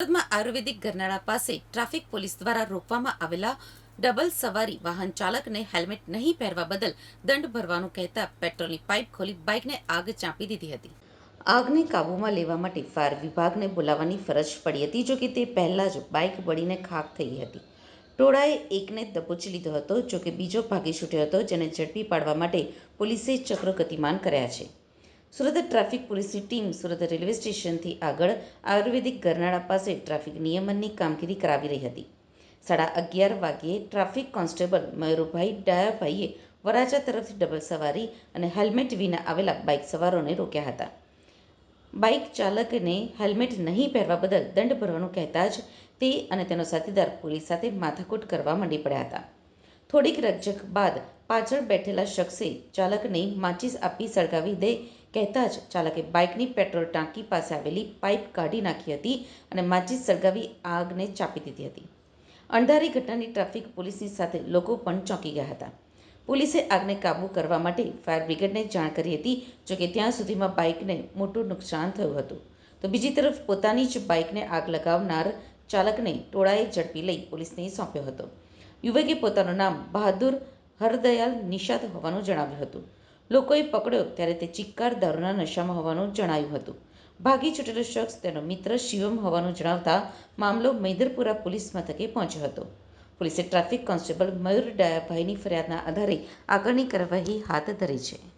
સુરતમાં આયુર્વેદિક ગરનાળા પાસે traffic police દ્વારા રોકવામાં આવેલા ડબલ સવારી વાહન ચાલકને હેલ્મેટ નહીં પહેરવા બદલ દંડ ભરવાનું કહેતા પેટ્રોલની પાઇપ ખોલી બાઇકને આગ ચાંપી દીધી હતી. આગને કાબૂમાં લેવા માટે ફાયર વિભાગને બોલાવવાની ફરજ પડી હતી જો કે તે પહેલાં જ બાઇક બળીને ખાક થઈ હતી. ટોળાએ એકને દબોચી લીધો હતો જો કે બીજો ભાગી છૂટ્યો હતો, જેને ઝડપી પાડવા માટે પોલીસે ચક્રો ગતિમાન કર્યા છે. સુરત ટ્રાફિક પોલીસની ટીમ સુરત રેલવે સ્ટેશનથી આગળ આયુર્વેદિક ગરનાળા પાસે ટ્રાફિક નિયમનની કામગીરી કરાવી રહી હતી. સાડા અગિયાર વાગ્યે ટ્રાફિક કોન્સ્ટેબલ મયુરભાઈ ડાયાભાઈએ વરાછા તરફથી ડબલ સવારી અને હેલ્મેટ વિના આવેલા બાઇક સવારોને રોક્યા હતા. બાઇક ચાલકને હેલ્મેટ નહીં પહેરવા બદલ દંડ ભરવાનું કહેતા જ તે અને તેનો સાથીદાર પોલીસ સાથે માથાકૂટ કરવા માંડી પડ્યા હતા. થોડીક રકઝક બાદ પાછળ બેઠેલા શખ્સે ચાલકને માચીસ આપી સળગાવી દે કહેતા જ ચાલકે બાઇકની પેટ્રોલ ટાંકી પાસે આવેલી પાઇપ કાઢી નાખી હતી અને માચીસ સળગાવી આગને ચાપી દીધી હતી. અણધારી ઘટનાની ટ્રાફિક પોલીસની સાથે લોકો પણ ચોંકી ગયા હતા. પોલીસે આગને કાબૂ કરવા માટે ફાયર બ્રિગેડને જાણ કરી હતી જોકે ત્યાં સુધીમાં બાઇકને મોટું નુકસાન થયું હતું. તો બીજી તરફ પોતાની જ બાઇકને આગ લગાવનાર ચાલકને ટોળાએ ઝડપી લઈ પોલીસને સોંપ્યો હતો. યુવકે પોતાનું નામ બહાદુર હરદયાલ નિષાદ હોવાનું જણાવ્યું હતું. લોકોએ પકડ્યો ત્યારે તે ચિક્કાર દારૂના નશામાં હોવાનું જણાયું હતું. ભાગી છૂટેલો શખ્સ તેનો મિત્ર શિવમ હોવાનું જણાવતા મામલો મૈદરપુરા પોલીસ મથકે પહોંચ્યો હતો. પોલીસે ટ્રાફિક કોન્સ્ટેબલ મયુર ડાયાભાઈની ફરિયાદના આધારે આગળની કાર્યવાહી હાથ ધરી છે.